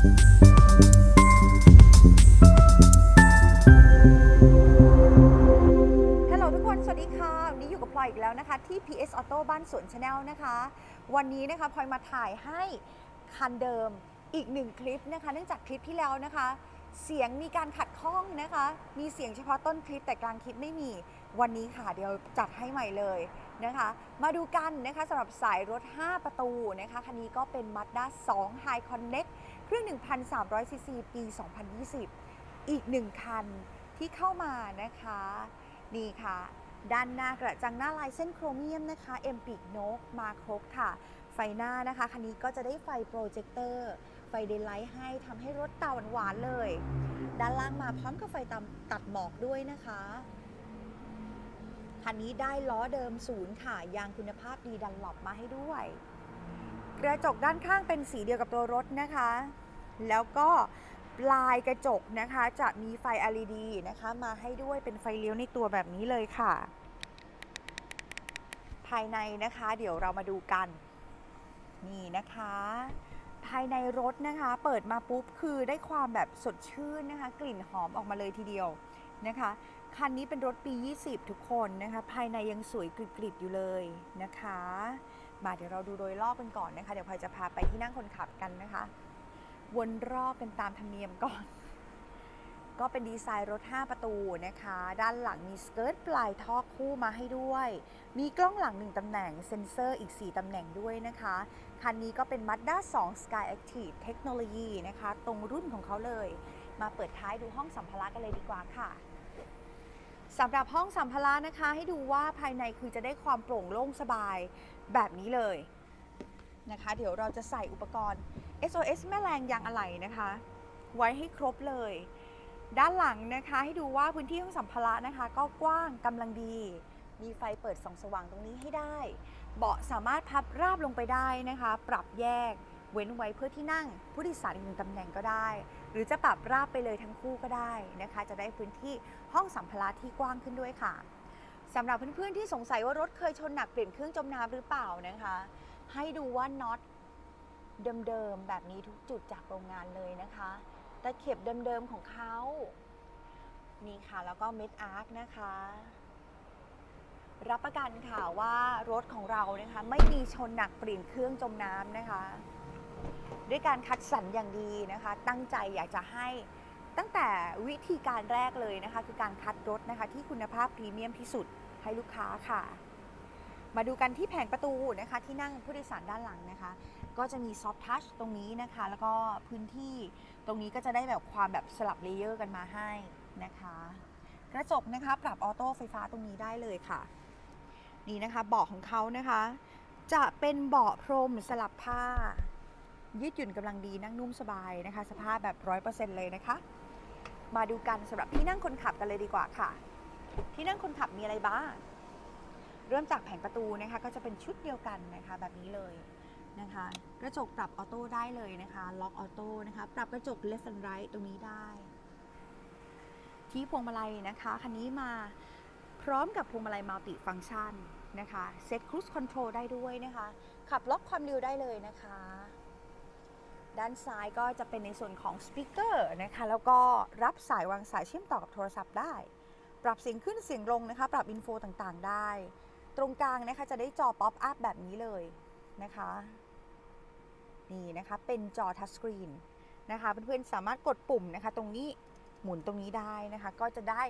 ฮัลโหลทุกคน สวัสดีค่ะ วันนี้อยู่กับพลอยอีกแล้วนะคะ ที่ PS Auto บ้านสวนชาแนลนะคะ วันนี้นะคะพลอยมาถ่ายให้คันเดิมอีกหนึ่งคลิปนะคะ เนื่องจากคลิปที่แล้วนะคะ เสียงมีการขัดข้องนะคะ มีเสียงเฉพาะต้นคลิปแต่กลางคลิปไม่มี วันนี้ค่ะเดี๋ยวจัดให้ใหม่เลยนะคะ มาดูกันนะคะสำหรับสายรถ 5 ประตูนะคะ คันนี้ก็เป็น Mazda 2 High Connect เครื่อง 1,300ซีซีปี 2020 อีกหนึ่งคันที่เข้ามานะคะ นี่ค่ะ ด้านหน้ากระจังหน้าลายเส้นโครเมียมนะคะเอ็มปีกนกมาครบค่ะ ไฟหน้านะคะ คันนี้ก็จะได้ไฟโปรเจคเตอร์ไฟเดย์ไลท์ให้ทำให้รถตาหวานๆเลย ด้านล่างมาพร้อมกับไฟตตัดหมอกด้วยนะคะ คันนี้ได้ล้อเดิมศูนย์ค่ะ ยางคุณภาพดีดันหลบมาให้ด้วย กระจกด้านข้างเป็นสีเดียวกับตัวรถนะคะ แล้วก็ปลายกระจกนะคะ จะมีไฟ LED นะคะ มาให้ด้วยเป็นไฟเลี้ยวในตัวแบบนี้เลยค่ะ ภายในนะคะ เดี๋ยวเรามาดูกัน นี่นะคะ ภายในรถนะคะ เปิดมาปุ๊บคือได้ความแบบสดชื่นนะคะ กลิ่นหอมออกมาเลยทีเดียวนะคะ คันนี้เป็นรถปี 20 ทุกคนนะคะ ภายในยังสวยกริบๆอยู่เลยนะคะมาเดี๋ยวเราดูโดยรอบกันก่อนนะคะ เดี๋ยวพลอยจะพาไปที่นั่งคนขับกันนะคะ วนรอบเป็นตามธรรมเนียมก่อน ก็เป็นดีไซน์รถ 5 ประตูนะคะ ด้านหลังมีสเกิร์ตปลายท่อคู่มาให้ด้วย มีกล้องหลัง 1 ตำแหน่ง เซ็นเซอร์อีก 4 ตำแหน่งด้วยนะคะ คันนี้ก็เป็น Mazda 2 Sky Active Technology นะคะ ตรงรุ่นของเขาเลย มาเปิดท้ายดูห้องสัมภาระกันเลยดีกว่าค่ะสำหรับห้องสัมภาระนะคะ ให้ดูว่าภายในคือจะได้ความโปร่งโล่งสบายแบบนี้เลยนะคะ เดี๋ยวเราจะใส่อุปกรณ์ SOS แม่แรงยางอะไหล่นะคะ ไว้ให้ครบเลย ด้านหลังนะคะให้ดูว่าพื้นที่ห้องสัมภาระนะคะ ก็กว้างกำลังดี มีไฟเปิดส่องสว่างตรงนี้ให้ได้ เบาะสามารถพับราบลงไปได้นะคะ ปรับแยกเว้นไว้เพื่อที่นั่งผู้โดยสารอีกหนึ่งตำแหน่งก็ได้ หรือจะปรับราบไปเลยทั้งคู่ก็ได้นะคะ จะได้พื้นที่ห้องสัมภาระที่กว้างขึ้นด้วยค่ะสำหรับเพื่อนๆที่สงสัยว่ารถเคยชนหนักเปลี่ยนเครื่องจมน้ำหรือเปล่านะคะ ให้ดูว่าน็อต เดิมๆแบบนี้ทุกจุดจากโรงงานเลยนะคะตะเข็บเดิมๆของเขานี่ค่ะแล้วก็เม็ดอาร์คนะคะ รับประกันค่ะว่ารถของเรานะคะไม่มีชนหนักเปลี่ยนเครื่องจมน้ำนะคะ ด้วยการคัดสรรอย่างดีนะคะ ตั้งใจอยากจะให้ตั้งแต่วิธีการแรกเลยนะคะ คือการคัดรถนะคะ ที่คุณภาพพรีเมียมที่สุดให้ลูกค้าค่ะ มาดูกันที่แผงประตูนะคะ ที่นั่งผู้โดยสารด้านหลังนะคะ ก็จะมีซอฟทัชตรงนี้นะคะ แล้วก็พื้นที่ตรงนี้ก็จะได้แบบความแบบสลับเลเยอร์กันมาให้นะคะ กระจกนะคะปรับออโต้ไฟฟ้าตรงนี้ได้เลยค่ะ นี่นะคะเบาะของเขานะคะ จะเป็นเบาะพรมสลับผ้า ยืดหยุ่นกำลังดีนั่งนุ่มสบายนะคะ สภาพแบบร้อยเปอร์เซ็นต์เลยนะคะ มาดูกันสำหรับที่นั่งคนขับกันเลยดีกว่าค่ะ ที่นั่งคนขับมีอะไรบ้างเริ่มจากแผงประตูนะคะก็จะเป็นชุดเดียวกันนะคะแบบนี้เลย นะคะ กระจกปรับออโต้ได้เลยนะคะ ล็อกออโต้นะคะ ปรับกระจก left and right ตรงนี้ได้ ที่พวงมาลัยนะคะ คันนี้มาพร้อมกับพวงมาลัยมัลติฟัง c t ชันนะคะเซ็ตครู e คอนโทรลได้ด้วยนะคะ ขับล็อกความเร็วได้เลยนะคะ ด้านซ้ายก็จะเป็นในส่วนของสปีกเกอร์นะคะ แล้วก็รับสายวางสายเชื่อมต่อกับโทรศัพท์ได้ ปรับเสียงขึ้นเสียงลงนะคะ ปรับอินโฟต่างๆได้ ตรงกลางนะคะจะได้จอป๊อปอัพแบบนี้เลยนะคะ นี่นะคะ เป็นจอทัชสกรีนนะคะเพื่อนๆสามารถกดปุ่มนะคะ ตรงนี้หมุนตรงนี้ได้นะคะ ก็จะได้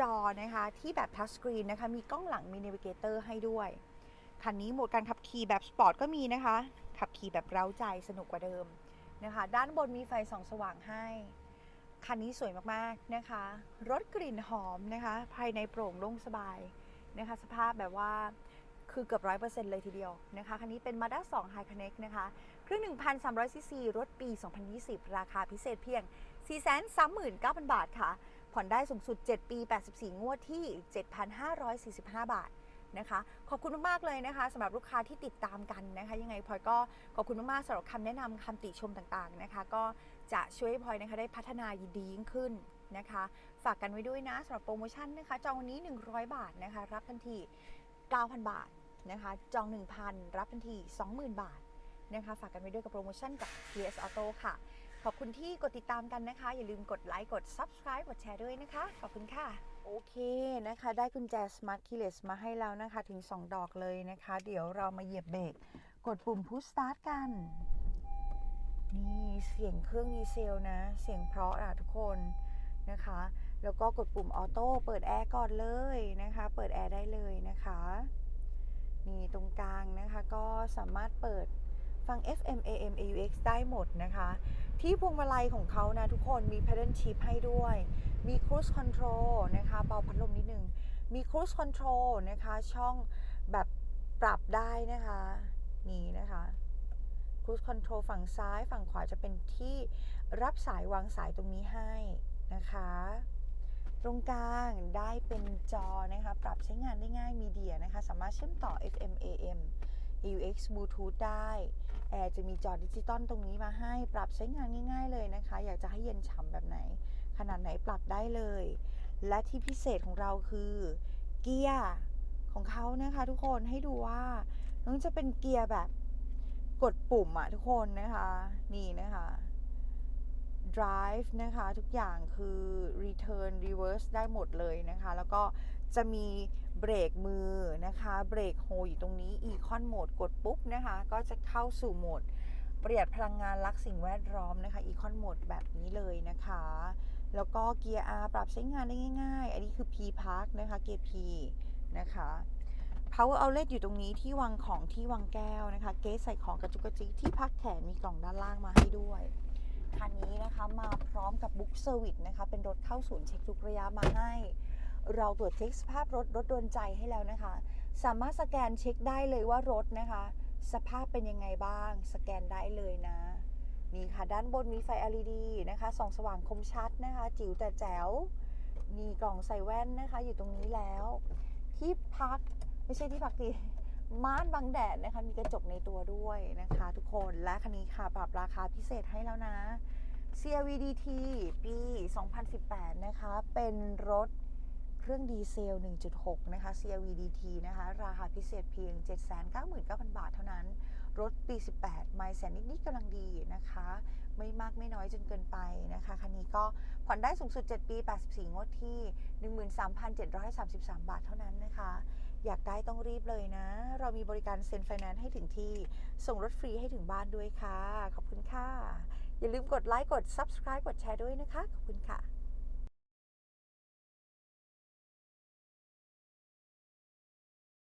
จอนะคะที่แบบทัชสกรีนนะคะ มีกล้องหลังมีเนวิเกเตอร์ให้ด้วย คันนี้โหมดการขับขี่แบบสปอร์ตก็มีนะคะ ขับขี่แบบเร้าใจสนุกกว่าเดิมนะคะ ด้านบนมีไฟส่องสว่างให้ คันนี้สวยมากๆนะคะ รถกลิ่นหอมนะคะ ภายในโปร่งโล่งสบายนะคะ สภาพแบบว่า คือเกือบร้อยเปอร์เซ็นต์เลยทีเดียวนะคะ คันนี้เป็น Mazda 2 High Connect นะคะ เครื่อง 1,300 ซีซี รถปี 2020 ราคาพิเศษเพียง 439,000 บาทค่ะ ผ่อนได้สูงสุด 7 ปี 84 งวดที่ 7,545 บาทนะคะ ขอบคุณมาก ๆ เลยนะคะสำหรับลูกค้าที่ติดตามกันนะคะ ยังไงพลอยก็ขอบคุณมาก ๆสำหรับคำแนะนำคำติชมต่าง ๆ นะคะ ก็จะช่วยให้พลอยนะคะได้พัฒนาดียิ่งขึ้นนะคะ ฝากกันไว้ด้วยนะสำหรับโปรโมชั่นนะคะ จองวันนี้ 100 บาทนะคะ รับทันที 9,000 บาท นะคะจอง 1,000 รับทันที 20,000 บาทนะคะฝากกันไว้ด้วยกับโปรโมชั่นกับ PS Auto ค่ะ ขอบคุณที่กดติดตามกันนะคะ อย่าลืมกดไลค์ กด subscribe กดแชร์ด้วยนะคะ ขอบคุณค่ะ โอเคนะคะ ได้กุญแจ Smart Keyless มาให้แล้วนะคะ ถึง 2 ดอกเลยนะคะ เดี๋ยวเรามาเหยียบเบรกกดปุ่ม Push Start กัน นี่เสียงเครื่องดีเซลนะ เสียงเพราะอะทุกคนนะคะ แล้วก็กดปุ่มออโต้เปิดแอร์ก่อนเลยนะคะ เปิดแอร์ได้เลยนะคะ นี่ตรงกลางนะคะก็สามารถเปิดฟัง FM AM AUX ได้หมดนะคะ ที่พวงมาลัยของเขานะทุกคนมี pedal shift ให้ด้วย มี cruise control นะคะเบาพัดลมนิดนึง มี cruise control นะคะ ช่องแบบปรับได้นะคะ นี่นะคะ cruise control ฝั่งซ้ายฝั่งขวาจะเป็นที่รับสายวางสายตรงนี้ให้นะคะ ตรงกลางได้เป็นจอนะคะ ปรับใช้งานได้ง่ายมีเดียนะคะ สามารถเชื่อมต่อ FM AM AUX Bluetooth ได้แอร์จะมีจอดิจิตอลตรงนี้มาให้ปรับใช้งานง่าย ๆ เลยนะคะ อยากจะให้เย็นฉ่ำแบบไหน ขนาดไหนปรับได้เลย และที่พิเศษของเราคือเกียร์ของเขานะคะ ทุกคนให้ดูว่าน้องจะเป็นเกียร์แบบกดปุ่มอะทุกคนนะคะ นี่นะคะ drive นะคะ ทุกอย่างคือ return reverse ได้หมดเลยนะคะ แล้วก็จะมีเบรกมือนะคะเบรกโฮอยู่ตรงนี้ econ mode กดปุ๊บนะคะ ก็จะเข้าสู่โหมดประหยัดพลังงานรักสิ่งแวดล้อมนะคะ econ mode แบบนี้เลยนะคะ แล้วก็เกียร์ R ปรับใช้งานได้ง่าย ๆ อันนี้คือ P Park นะคะเกียร์ P นะคะ power outlet อยู่ตรงนี้ที่วางของที่วางแก้วนะคะ เกสใส่ของกระจุกกระจิกที่พักแขนมีกล่องด้านล่างมาให้ด้วย คันนี้นะคะมาพร้อมกับบุ๊กเซอร์วิสนะคะ เป็นรถเข้าศูนย์เช็คทุกระยะมาให้ เราตรวจเช็คสภาพรถรถโดนใจให้แล้วนะคะ สามารถสแกนเช็คได้เลยว่ารถนะคะ สภาพเป็นยังไงบ้าง สแกนได้เลยนะนี่ค่ะ ด้านบนมีไฟ LED นะคะส่องสว่างคมชัดนะคะ จิ๋วแต่แจ๋วมีกล่องใส่แว่นนะคะ อยู่ตรงนี้แล้ว ที่พักไม่ใช่ที่พักดี ม่านบังแดดนะคะมีกระจกในตัวด้วยนะคะ ทุกคนและคันนี้ค่ะปรับราคาพิเศษให้แล้วนะ CRVDT ปี 2018 นะคะ เป็นรถเครื่องดีเซล 1.6 นะคะ CRVDT นะคะ ราคาพิเศษเพียง 799,000 บาทเท่านั้น รถปี 18 ไม่แสนนิดๆกำลังดีนะคะ ไม่มากไม่น้อยจนเกินไปนะคะ คันนี้ก็ผ่อนได้สูงสุด 7 ปี 84 งวดที่ 13,733 บาทเท่านั้นนะคะ อยากได้ต้องรีบเลยนะ เรามีบริการเซ็นไฟแนนซ์ให้ถึงที่ ส่งรถฟรีให้ถึงบ้านด้วยค่ะ ขอบคุณค่ะ อย่าลืมกดไลค์ กด subscribe กดแชร์ด้วยนะคะ ขอบคุณค่ะ